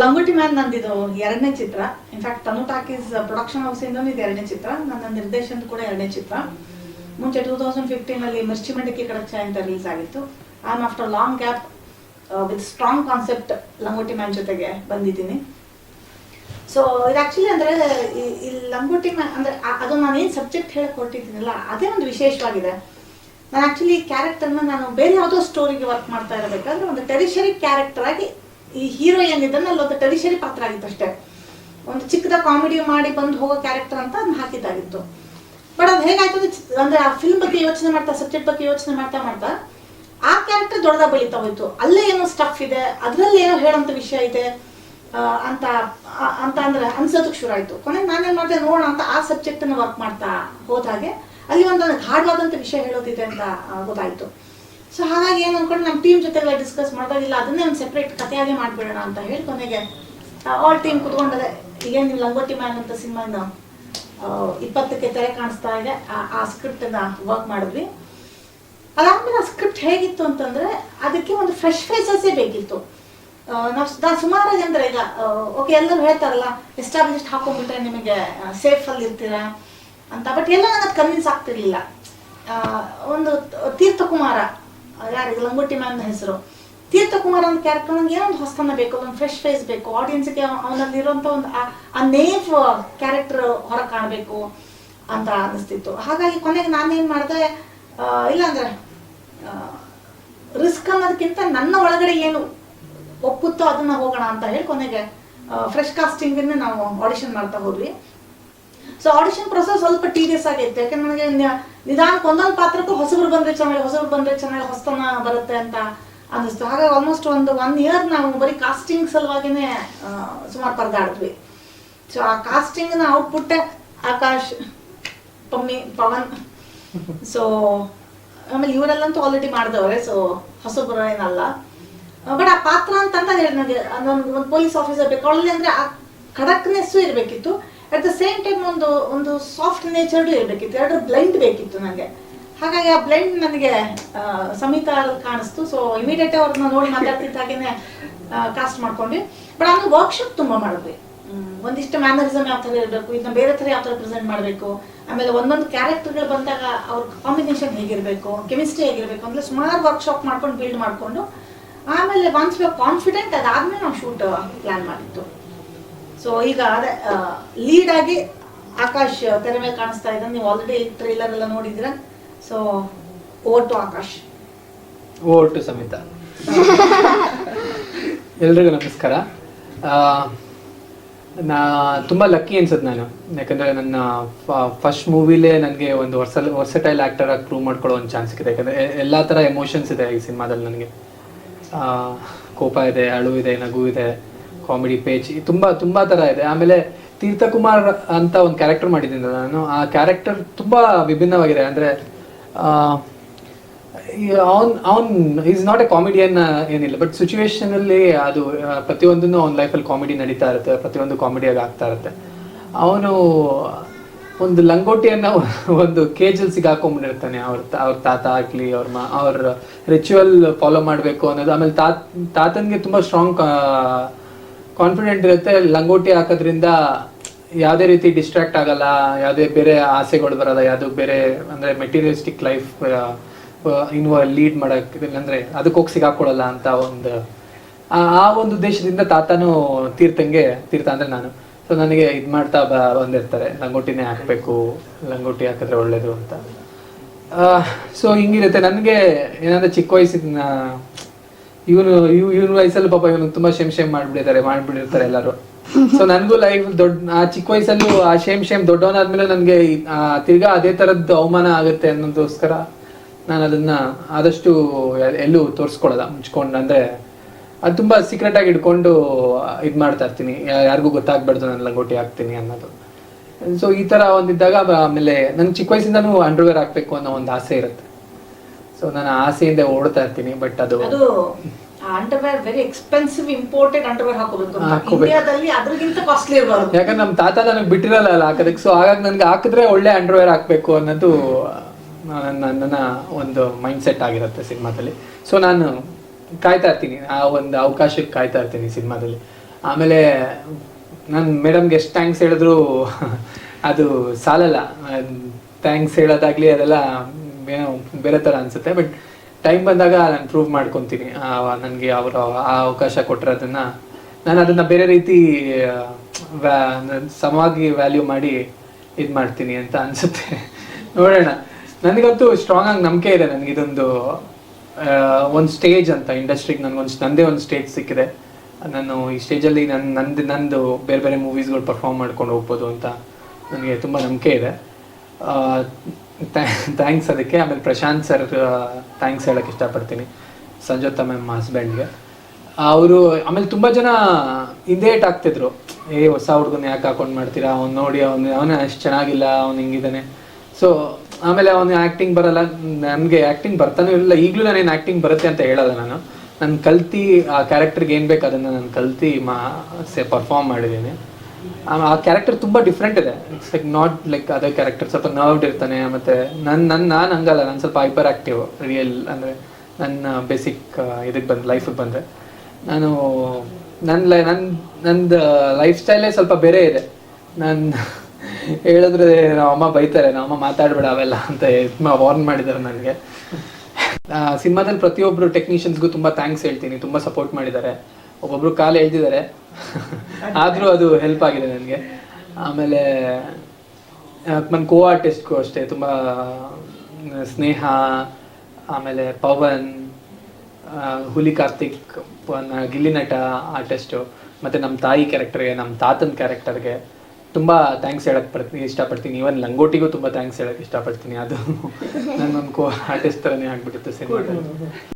ಲಂಗೋಟಿ man ನಂದಿದು ಎರಡನೇ ಚಿತ್ರ. In fact Tanu talkies production house ಇಂದ ಇದು ಎರಡನೇ ಚಿತ್ರ. ನನ್ನ ನಿರ್ದೇಶನದ ಕೂಡ ಎರಡನೇ ಚಿತ್ರ. ಮುಂಚೆ ಟೂ ತೌಸಂಡ್ ಫಿಫ್ಟೀನ್ ಅಲ್ಲಿ ಮಿರ್ಚಿ ಮಂಡಕ್ಕೆ ಕಡಚ ಅಂತ ರಿಲೀಸ್ ಆಗಿತ್ತು. Am after long gap with strong concept Langoti man ಜೊತೆಗೆ ಬಂದಿದ್ದೀನಿ. ಸೊ ಇದು ಆಕ್ಚುಲಿ ಅಂದ್ರೆ, ಈ- ಲಂಗೋಟಿ ಮ್ಯಾನ್ ಅಂದ್ರೆ ಅದು ನಾನು ಏನು ಸಬ್ಜೆಕ್ಟ್ ಹೇಳಕ್ ಕೊಟ್ಟಿದ್ದೀನಲ್ಲ ಅದೇ ಒಂದು ವಿಶೇಷವಾಗಿದೆ. ನಾನು ಆಕ್ಚುಲಿ ಕ್ಯಾರೆಕ್ಟರ್ನ ನಾನು ಬೇರೆ ಯಾವುದೋ ಸ್ಟೋರಿಗೆ ವರ್ಕ್ ಮಾಡ್ತಾ ಇರಬೇಕಾದ್ರೆ ಒಂದು ಟೆರಿಷರಿ ಕ್ಯಾರೆಕ್ಟರ್ ಆಗಿ ಈ ಹೀರೋ ಏನಿದ್ದಾನೆ ಅಲ್ಲೊಂದು ಟೆರಿಷರಿ ಪಾತ್ರ ಆಗಿತ್ತು ಅಷ್ಟೇ. ಒಂದು ಚಿಕ್ಕದ ಕಾಮಿಡಿ ಮಾಡಿ ಬಂದು ಹೋಗೋ ಕ್ಯಾರೆಕ್ಟರ್ ಅಂತ ಅದನ್ನ ಹಾಕಿದ್ದಾಗಿತ್ತು. ಬಟ್ ಅದು ಹೇಗಾಯ್ತು ಅಂದ್ರೆ ಆ ಫಿಲ್ಮ್ ಬಗ್ಗೆ ಯೋಚನೆ ಮಾಡ್ತಾ ಸಬ್ಜೆಕ್ಟ್ ಬಗ್ಗೆ ಯೋಚನೆ ಮಾಡ್ತಾ ಮಾಡ್ತಾ ಆ ಕ್ಯಾರೆಕ್ಟರ್ ದೊಡ್ಡದಾಗ ಬೆಳೀತಾ ಹೋಯ್ತು. ಅಲ್ಲೇ ಏನೋ ಸ್ಟಫ್ ಇದೆ, ಅದ್ರಲ್ಲಿ ಏನೋ ಹೇಳೋಂಥ ವಿಷಯ ಇದೆ ಅಂತ ಅಂತ ಅಂದ್ರೆ ಅನ್ಸೋದಕ್ಕೆ ಶುರು ಆಯ್ತು. ಕೊನೆಗೆ ನಾನೇನ್ ಮಾಡಿದೆ, ನೋಡೋಣ ಅಂತ ಆ ಸಬ್ಜೆಕ್ಟ್ ವರ್ಕ್ ಮಾಡ್ತಾ ಹೋದಾಗೆ ಅಲ್ಲಿ ಒಂದು ಗಾಢವಾದಂಥ ವಿಷಯ ಹೇಳೋದಿದೆ ಅಂತ ಗೊತ್ತಾಯ್ತು. ಸೊ ಹಾಗಾಗಿ ಏನು ಅನ್ಕೊಂಡು ನಮ್ಮ ಟೀಮ್ ಜೊತೆಗೆಲ್ಲ ಡಿಸ್ಕಸ್ ಮಾಡೋದಿಲ್ಲ ಅದನ್ನೇ ಒಂದು ಸೆಪ್ರೇಟ್ ಕಥೆಯಾಗಿ ಮಾಡ್ಬಿಡೋಣ ಅಂತ ಹೇಳಿ ಕೊನೆಗೆ ಆಲ್ ಟೀಮ್ ಕುತ್ಕೊಂಡದೆ ಈಗ ನೀವು ಲಂಗೋಟಿ ಮ್ಯಾನ್ ಅಂತ ಸಿನಿಮಾನ ಇಪ್ಪತ್ತಕ್ಕೆ ತೆರೆ ಕಾಣಿಸ್ತಾ ಇದೆ, ಆ- ಆ ಸ್ಕ್ರಿಪ್ಟ್ ವರ್ಕ್ ಮಾಡಿದ್ವಿ. ಅದಾದ್ಮೇಲೆ ಆ ಸ್ಕ್ರಿಪ್ಟ್ ಹೇಗಿತ್ತು ಅಂತಂದ್ರೆ, ಅದಕ್ಕೆ ಒಂದು ಫ್ರೆಶ್ ಫೇಸಸ್ಸೇ ಬೇಕಿತ್ತು. ನಾವು ಸುಮಾರು ಅಂದ್ರೆ ಈಗ ಓಕೆ ಎಲ್ಲರೂ ಹೇಳ್ತಾರಲ್ಲ ಎಸ್ಟಾಬ್ಲಿಷ್ಡ್ ಹಾಕೊಂಡ್ಬಿಟ್ರೆ ನಿಮಗೆ ಸೇಫ್ ಅಲ್ಲಿ ಇರ್ತೀರಾ? ಅಂತ ಬಟ್ ಎಲ್ಲ ನನಗೆ ಕನ್ವಿನ್ಸ್ ಆಗ್ತಿರ್ಲಿಲ್ಲ ಒಂದು ತೀರ್ಥಕುಮಾರ ಯಾರಿಗೆ ಲಂಗೋಟಿ ಮ್ಯಾನ್ ಹೆಸರು. ತೀರ್ಥಕುಮಾರ್ ಅಂತ ಕ್ಯಾರೆಕ್ಟರ್ ನಂಗೆ ಏನೋ ಒಂದು ಹೊಸತನ ಬೇಕು ಒಂದು ಫ್ರೆಶ್ ಫೇಸ್ ಬೇಕು. ಆಡಿಯನ್ಸ್ಗೆ ಅವನಲ್ಲಿರುವಂಥ ಒಂದು ಆ- ನೇಫ್ ಕ್ಯಾರೆಕ್ಟರ್ ಹೊರ ಕಾಣಬೇಕು ಅಂತ ಅನಿಸ್ತಿತ್ತು. ಹಾಗಾಗಿ ಕೊನೆಗೆ ನಾನೇನು ಮಾಡಿದೆ ಇಲ್ಲಾಂದ್ರೆ ರಿಸ್ಕ್ ಅನ್ನೋದಕ್ಕಿಂತ ನನ್ನ ಒಳಗಡೆ ಏನು ಒಪ್ಪುತ್ತೋ ಅದನ್ನ ಹೋಗೋಣ ಅಂತ ಹೇಳಿ ಕೊನೆಗೆ ಫ್ರೆಶ್ ಕಾಸ್ಟಿಂಗ್ ನಾವು ಆಡಿಷನ್ ಮಾಡ್ತಾ ಹೋದ್ವಿ. ಸೊ ಆಡಿಷನ್ ಪ್ರೊಸೆಸ್ ಸ್ವಲ್ಪ ಟೀರಿಯಸ್ ಆಗಿತ್ತು. ಯಾಕಂದ್ರೆ ನನಗೆ ನಿಧಾನಕ್ಕೆ ಒಂದೊಂದು ಪಾತ್ರಕ್ಕೂ ಹೊಸಬ್ರು ಬಂದ್ರೆ ಚೆನ್ನಾಗಿ, ಹೊಸಬ್ರು ಬಂದ್ರೆ ಚೆನ್ನಾಗಿ ಹೊಸತನ ಬರುತ್ತೆ ಅಂತ ಅನ್ನಿಸ್ತು. ಹಾಗಾಗಿ ಆಲ್ಮೋಸ್ಟ್ ಒಂದು ಒನ್ ಇಯರ್ ನಾವು ಬರೀ ಕಾಸ್ಟಿಂಗ್ ಸಲುವಾಗಿನೇ ಸುಮಾರು ಪರದಾಡಿದ್ವಿ. ಸೊ ಆ ಕಾಸ್ಟಿಂಗ್ನ ಔಟ್ಪುಟ್ಟೆ ಆಕಾಶ್, ಪಮ್ಮಿ, ಪವನ್. ಸೊ ಆಮೇಲೆ ಇವರೆಲ್ಲಂತೂ ಆಲ್ರೆಡಿ ಮಾಡಿದವ್ರೆ ಸೊ ಹೊಸಬ್ರು ಏನಲ್ಲ. ಬಟ್ ಆ ಪಾತ್ರ ಅಂತ ಹೇಳಿ ನನಗೆ ಒಂದು ಪೊಲೀಸ್ ಆಫೀಸರ್ ಬೇಕು. ಅಂದ್ರೆ ಆ ಖಡಕ್ನೆಸ್ಸು ಇರಬೇಕಿತ್ತು. ಅಟ್ ದ ಸೇಮ್ ಟೈಮ್ ಒಂದು ಒಂದು ಸಾಫ್ಟ್ ನೇಚರ್ಡು ಇರಬೇಕಿತ್ತು. ಎರಡು ಬ್ಲೈಂಡ್ ಬೇಕಿತ್ತು ನನಗೆ ಹಾಗಾಗಿ ಆ ಬ್ಲೈಂಡ್ ನನಗೆ ಸಮಿತಾ ಕಾಣಿಸ್ತು. ಸೊ ಇಮಿಡಿಯೇಟ್ ಅವ್ರನ್ನ ನೋಡಿ ಮಾತಾಡ್ತಿದ್ದ ಹಾಗೇನೆ ಕಾಸ್ಟ್ ಮಾಡ್ಕೊಂಡ್ವಿ. ಬಟ್ ಆಮೇಲೆ ವರ್ಕ್ಶಾಪ್ ತುಂಬ ಮಾಡಿದ್ವಿ. ಒಂದಿಷ್ಟು ಮ್ಯಾನರಿಸಮ್ ಯಾವ ಥರ ಇರಬೇಕು ಇದನ್ನ ಬೇರೆ ಥರ ಯಾವ ಥರ ಪ್ರೆಸೆಂಟ್ ಮಾಡಬೇಕು. ಆಮೇಲೆ ಒಂದೊಂದು ಕ್ಯಾರೆಕ್ಟರ್ಗಳು ಬಂದಾಗ ಅವ್ರ ಕಾಂಬಿನೇಷನ್ ಹೇಗಿರಬೇಕು ಕೆಮಿಸ್ಟ್ರಿ ಹೇಗಿರಬೇಕು ಅಂದ್ರೆ ಸುಮಾರು ವರ್ಕ್ಶಾಪ್ ಮಾಡ್ಕೊಂಡು ಬಿಲ್ಡ್ ಮಾಡಿಕೊಂಡು, ಆಮೇಲೆ ಒನ್ಸ್ ಕಾನ್ಫಿಡೆಂಟ್ ಅದಾದ್ಮೇಲೆ ನಾವು ಶೂಟ್ ಪ್ಲಾನ್ ಮಾಡಿತ್ತು ಸೊ ಈಗ ಅದೇ ಲೀಡ್ ಆಗಿ ಆಕಾಶ್ ತೆರೆ ಮೇಲೆ ಕಾಣಿಸ್ತಾ ಇದ್ದಾನೆ. ನೀವು ಆಲ್ರೆಡಿ ಟ್ರೈಲರ್ ಎಲ್ಲ ನೋಡಿದ್ರ so over to Akash. Over to ಸಮೇತ ಎಲ್ರಿಗೂ ನಮಸ್ಕಾರ. ನಾ ತುಂಬ ಲಕ್ಕಿ ಅನ್ಸುತ್ತೆ ನಾನು. ಯಾಕಂದರೆ ನನ್ನ ಫಸ್ಟ್ ಮೂವಿಲೇ ನನಗೆ ಒಂದು ವರ್ಸ ವರ್ಸಟೈಲ್ ಆಕ್ಟರ್ ಆಗಿ ಪ್ರೂವ್ ಮಾಡ್ಕೊಳ್ಳೋ ಒಂದು ಚಾನ್ಸ್ ಸಿಕ್ಕಿದೆ. ಯಾಕಂದರೆ ಎಲ್ಲ ಥರ ಎಮೋಷನ್ಸ್ ಇದೆ ಈ ಸಿನಿಮಾದಲ್ಲಿ ನನಗೆ. ಕೋಪ ಇದೆ, ಅಳು ಇದೆ, ನಗು ಇದೆ. ಕಾಮಿಡಿ ಪೇಜ್ ತುಂಬ ತುಂಬ ಥರ ಇದೆ. ಆಮೇಲೆ ತೀರ್ಥಕುಮಾರ್ ಅಂತ ಒಂದು ಕ್ಯಾರೆಕ್ಟರ್ ಮಾಡಿದ್ದೀನಿ ನಾನು. ಆ ಕ್ಯಾರೆಕ್ಟರ್ ತುಂಬ ವಿಭಿನ್ನವಾಗಿದೆ. ಅಂದರೆ ಅವನ್ ಅವನ್ ಈಸ್ ನಾಟ್ ಎ ಕಾಮಿಡಿಯನ್ ಏನಿಲ್ಲ. ಬಟ್ ಸಿಚುವೇಶನ್ ಅಲ್ಲಿ ಅದು ಪ್ರತಿಯೊಂದನ್ನು ಅವ್ನ ಲೈಫಲ್ಲಿ ಕಾಮಿಡಿ ನಡೀತಾ ಇರುತ್ತೆ. ಪ್ರತಿಯೊಂದು ಕಾಮಿಡಿಯಾಗಿ ಆಗ್ತಾ ಇರುತ್ತೆ. ಅವನು ಒಂದು ಲಂಗೋಟಿಯನ್ನ ಒಂದು ಕೇಜಲ್ಲಿ ಸಿಗಾಕೊಂಡ್ಬಿಟ್ಟಿರ್ತಾನೆ. ಅವ್ರ ಅವ್ರ ತಾತ ಆಗ್ಲಿ, ಅವ್ರ ಮಾ, ಅವ್ರ ರಿಚುವಲ್ ಫಾಲೋ ಮಾಡಬೇಕು ಅನ್ನೋದು. ಆಮೇಲೆ ತಾತ್, ತಾತನ್ಗೆ ತುಂಬಾ ಸ್ಟ್ರಾಂಗ್ ಕಾನ್ಫಿಡೆಂಟ್ ಇರುತ್ತೆ, ಲಂಗೋಟಿ ಹಾಕೋದ್ರಿಂದ ಯಾವುದೇ ರೀತಿ ಡಿಸ್ಟ್ರಾಕ್ಟ್ ಆಗಲ್ಲ, ಯಾವುದೇ ಬೇರೆ ಆಸೆಗಳು ಬರಲ್ಲ, ಯಾವುದು ಬೇರೆ ಅಂದರೆ ಮೆಟೀರಿಯಲಿಸ್ಟಿಕ್ ಲೈಫ್ ಇನ್ವ ಲೀಡ್ ಮಾಡೋಕ್ಕೆ ಅಂದರೆ ಅದಕ್ಕೆ ಹೋಗಿ ಸಿಗಾಕೊಳ್ಳಲ್ಲ ಅಂತ ಒಂದು, ಆ ಆ ಒಂದು ಉದ್ದೇಶದಿಂದ ತಾತನೂ ತೀರ್ಥಂಗೆ, ತೀರ್ಥ ಅಂದರೆ ನಾನು. ಸೊ ನನಗೆ ಇದು ಮಾಡ್ತಾ ಬ, ಬಂದಿರ್ತಾರೆ, ಲಂಗೋಟಿನೇ ಹಾಕಬೇಕು, ಲಂಗೋಟಿ ಹಾಕಿದ್ರೆ ಒಳ್ಳೇದು ಅಂತ. ಸೊ ಹಿಂಗಿರುತ್ತೆ. ನನಗೆ ಏನಂದ್ರೆ ಚಿಕ್ಕ ವಯಸ್ಸಿನ ಇವನು, ಇವ್, ಇವನ ವಯಸ್ಸಲ್ಲಿ ಪಾಪ ಇವನು ತುಂಬಾ ಶೇಮ್ ಶೇಮ್ ಮಾಡ್ಬಿಟ್ಟಿದ್ದಾರೆ, ಮಾಡ್ಬಿಟ್ಟಿರ್ತಾರೆ ಎಲ್ಲರೂ. ಸೊ ನನ್ಗೂ ಲೈಫ್ ದೊಡ್ಡ, ಆ ಚಿಕ್ಕ ವಯಸ್ಸಲ್ಲೂ ಆ ಶೇಮ್ ಶೇಮ್ ದೊಡ್ಡವನಾದ್ಮೇಲೆ ನನ್ಗೆ ತಿರ್ಗಾ ಅದೇ ತರದ್ದು ಅವಮಾನ ಆಗುತ್ತೆ ಅನ್ನೋದಕ್ಕೋಸ್ಕರ ನಾನು ಅದನ್ನ ಆದಷ್ಟು ಎಲ್ಲೂ ತೋರಿಸ್ಕೊಳ್ಳಲ್ಲ ಮುಚ್ಕೊಂಡು ಅಂದ್ರೆ ಅದು ತುಂಬಾ ಸೀಕ್ರೆಟ್ ಆಗಿ ಇಟ್ಕೊಂಡು ಇದು ಮಾಡ್ತಾ ಇರ್ತೀನಿ. ಯಾರಿಗೂ ಗೊತ್ತಾಗ್ಬಾರ್ದು ನಾನು ಲಂಗೋಟಿ ಹಾಕ್ತೀನಿ ಅನ್ನೋದು. ಸೊ ಈ ತರ ಒಂದಿದ್ದಾಗ ಆಮೇಲೆ ನನ್ ಚಿಕ್ಕ ವಯಸ್ಸಿಂದನೂ ಅಂಡರ್ವೇರ್ ಹಾಕ್ಬೇಕು ಅನ್ನೋ ಒಂದು ಆಸೆ ಇರುತ್ತೆ. ಸೊ ನಾನು ಆಸೆಯಿಂದ ಓಡ್ತಾ ಇರ್ತೀನಿ ಬಟ್ ಅದು ಅದು underwear very expensive imported underwear ಹಾಕೋಬೇಕು ಇಂಡಿಯಾದಲ್ಲಿ ಅದ್ರಗಿಂತ ಕಾಸ್ಟ್ಲಿ ಇರಬಾರ್ದು ಯಾಕಂದ್ರೆ ನಮ್ಮ ತಾತ ನನಗೆ ಬಿಟ್ಟಿರಲ್ಲ ಅಲ್ಲ ಹಾಕೋದಕ್ಕೆ. ಸೊ ಹಾಗಾಗಿ ನನಗೆ ಹಾಕಿದ್ರೆ ಒಳ್ಳೆ ಅಂಡರ್ವೇರ್ ಹಾಕ್ಬೇಕು ಅನ್ನೋದು ನನ್ನ ನನ್ನ ಒಂದು ಮೈಂಡ್ ಸೆಟ್ ಆಗಿರುತ್ತೆ ಸಿನಿಮಾದಲ್ಲಿ. ಸೊ ನಾನು ಕಾಯ್ತಾ ಇರ್ತೀನಿ. ಆ ಒಂದು ಅವಕಾಶಕ್ಕೆ ಕಾಯ್ತಾ ಇರ್ತೀನಿ ಸಿನಿಮಾದಲ್ಲಿ. ಆಮೇಲೆ ನಾನು ಮೇಡಮ್ಗೆ ಎಷ್ಟು ಥ್ಯಾಂಕ್ಸ್ ಹೇಳಿದ್ರು ಅದು ಸಾಲಲ್ಲ. ಥ್ಯಾಂಕ್ಸ್ ಹೇಳೋದಾಗ್ಲಿ ಅದೆಲ್ಲ ಏನೋ ಬೇರೆ ಥರ ಅನಿಸುತ್ತೆ ಬಟ್ ಟೈಮ್ ಬಂದಾಗ ನಾನು ಪ್ರೂವ್ ಮಾಡ್ಕೊತೀನಿ. ನನಗೆ ಅವರು ಆ ಅವಕಾಶ ಕೊಟ್ಟಿರೋದನ್ನ ನಾನು ಅದನ್ನು ಬೇರೆ ರೀತಿ ಸಮವಾಗಿ ವ್ಯಾಲ್ಯೂ ಮಾಡಿ ಇದು ಮಾಡ್ತೀನಿ ಅಂತ ಅನಿಸುತ್ತೆ. ನೋಡೋಣ. ನನಗಂತೂ ಸ್ಟ್ರಾಂಗ್ ಆಗಿ ನಂಬಿಕೆ ಇದೆ ನನಗೆ ಇದೊಂದು ಒಂದು ಸ್ಟೇಜ್ ಅಂತ. ಇಂಡಸ್ಟ್ರಿಗೆ ನನಗೊಂದು ನಂದೇ ಒಂದು ಸ್ಟೇಜ್ ಸಿಕ್ಕಿದೆ. ನಾನು ಈ ಸ್ಟೇಜಲ್ಲಿ ನನ್ನ ನಂದು ನಂದು ಬೇರೆ ಬೇರೆ ಮೂವೀಸ್ಗಳು ಪರ್ಫಾರ್ಮ್ ಮಾಡ್ಕೊಂಡು ಹೋಗ್ಬೋದು ಅಂತ ನನಗೆ ತುಂಬ ನಂಬಿಕೆ ಇದೆ. ಥ್ಯಾಂಕ್ಸ್ ಅದಕ್ಕೆ, ಆಮೇಲೆ ಪ್ರಶಾಂತ್ ಸರ್ ಥ್ಯಾಂಕ್ಸ್ ಹೇಳಕ್ಕೆ ಇಷ್ಟಪಡ್ತೀನಿ. ಸಂಜೋತ ಮ್ಯಾಮ್ ಹಸ್ಬೆಂಡ್ಗೆ ಅವರು, ಆಮೇಲೆ ತುಂಬ ಜನ ಇಂದೇಟ್ ಆಗ್ತಿದ್ರು. ಏ, ಹೊಸ ಹುಡುಗನ ಯಾಕೆ ಹಾಕೊಂಡು ಮಾಡ್ತೀರಾ? ಅವ್ನು ನೋಡಿ, ಅವ್ನು, ಅವನೇ ಅಷ್ಟು ಚೆನ್ನಾಗಿಲ್ಲ, ಅವ್ನು ಹಿಂಗಿದ್ದಾನೆ ಸೊ ಆಮೇಲೆ ಅವನು ಆ್ಯಕ್ಟಿಂಗ್ ಬರಲ್ಲ. ನನಗೆ ಆ್ಯಕ್ಟಿಂಗ್ ಬರ್ತಾನೂ ಇಲ್ಲ. ಈಗಲೂ ನಾನೇನು ಆ್ಯಕ್ಟಿಂಗ್ ಬರುತ್ತೆ ಅಂತ ಹೇಳಲ್ಲ ನಾನು. ನಾನು ಕಲ್ತಿ ಆ ಕ್ಯಾರೆಕ್ಟರ್ಗೆ ಏನು ಬೇಕು ಅದನ್ನು ನಾನು ಕಲ್ತಿ ಮಾ, ಸೆ ಪರ್ಫಾರ್ಮ್ ಮಾಡಿದ್ದೀನಿ. ಆ- ಕ್ಯಾರೆಕ್ಟರ್ ತುಂಬ ಡಿಫ್ರೆಂಟ್ ಇದೆ. ಲೈಕ್ ನಾಟ್ ಲೈಕ್ ಅದೇ ಕ್ಯಾರೆಕ್ಟರ್ ಸ್ವಲ್ಪ ನರ್ವ್ಡ್ ಇರ್ತಾನೆ, ಮತ್ತು ನನ್ನ ನನ್ನ ನಾನು ಹಂಗಲ್ಲ, ನಾನು ಸ್ವಲ್ಪ ಹೈಪರ್ ಆ್ಯಕ್ಟಿವ್ ರಿಯಲ್ ಅಂದರೆ ನನ್ನ ಬೇಸಿಕ್ ಇದಕ್ಕೆ ಬಂದು ಲೈಫಿಗೆ ಬಂದೆ. ನಾನು ನನ್ನ ಲೈ ನನ್ನ ನಂದು ಲೈಫ್ ಸ್ಟೈಲೇ ಸ್ವಲ್ಪ ಬೇರೆ ಇದೆ. ನಾನು ಹೇಳಿದ್ರೆ ನಮ್ಮ ಅಮ್ಮ ಬೈತಾರೆ, ನಮ್ಮ ಅಮ್ಮ ಮಾತಾಡಬೇಡ ಅವೆಲ್ಲ ಅಂತ ವಾರ್ನ್ ಮಾಡಿದ್ದಾರೆ ನನಗೆ. ಸಿನಿಮಾದಲ್ಲಿ ಪ್ರತಿಯೊಬ್ಬರು ಟೆಕ್ನಿಷಿಯನ್ಸ್ಗೂ ತುಂಬ ಥ್ಯಾಂಕ್ಸ್ ಹೇಳ್ತೀನಿ, ತುಂಬ ಸಪೋರ್ಟ್ ಮಾಡಿದ್ದಾರೆ. ಒಬ್ಬೊಬ್ರು ಕಾಲು ಎಳ್ದಿದ್ದಾರೆ. ಆದರೂ ಅದು ಹೆಲ್ಪ್ ಆಗಿದೆ ನನಗೆ. ಆಮೇಲೆ ನನ್ನ ಕೋ ಆರ್ಟಿಸ್ಟ್ಗೂ ಅಷ್ಟೇ ತುಂಬ ಸ್ನೇಹ ಆಮೇಲೆ ಪವನ್ ಹುಲಿ ಕಾರ್ತಿಕ್ ಪವನ್ ಗಿಲ್ಲಿ ನಟ ಆರ್ಟಿಸ್ಟು ಮತ್ತು ನಮ್ಮ ತಾಯಿ ಕ್ಯಾರೆಕ್ಟರ್ಗೆ ನಮ್ಮ ತಾತನ ಕ್ಯಾರೆಕ್ಟರ್ಗೆ ತುಂಬ ಥ್ಯಾಂಕ್ಸ್ ಹೇಳಕ್ಕೆ ಪಡ್ತೀನಿ ಇಷ್ಟಪಡ್ತೀನಿ. ಇವನ್ ಲಂಗೋಟಿಗೂ ತುಂಬ ಥ್ಯಾಂಕ್ಸ್ ಹೇಳಕ್ಕೆ ಇಷ್ಟಪಡ್ತೀನಿ. ಅದು ನನ್ನ ಕೋ ಆರ್ಟಿಸ್ಟ್ ಥರನೇ ಆಗ್ಬಿಟ್ಟಿತ್ತು ಸಿನಿಮಾದಲ್ಲಿ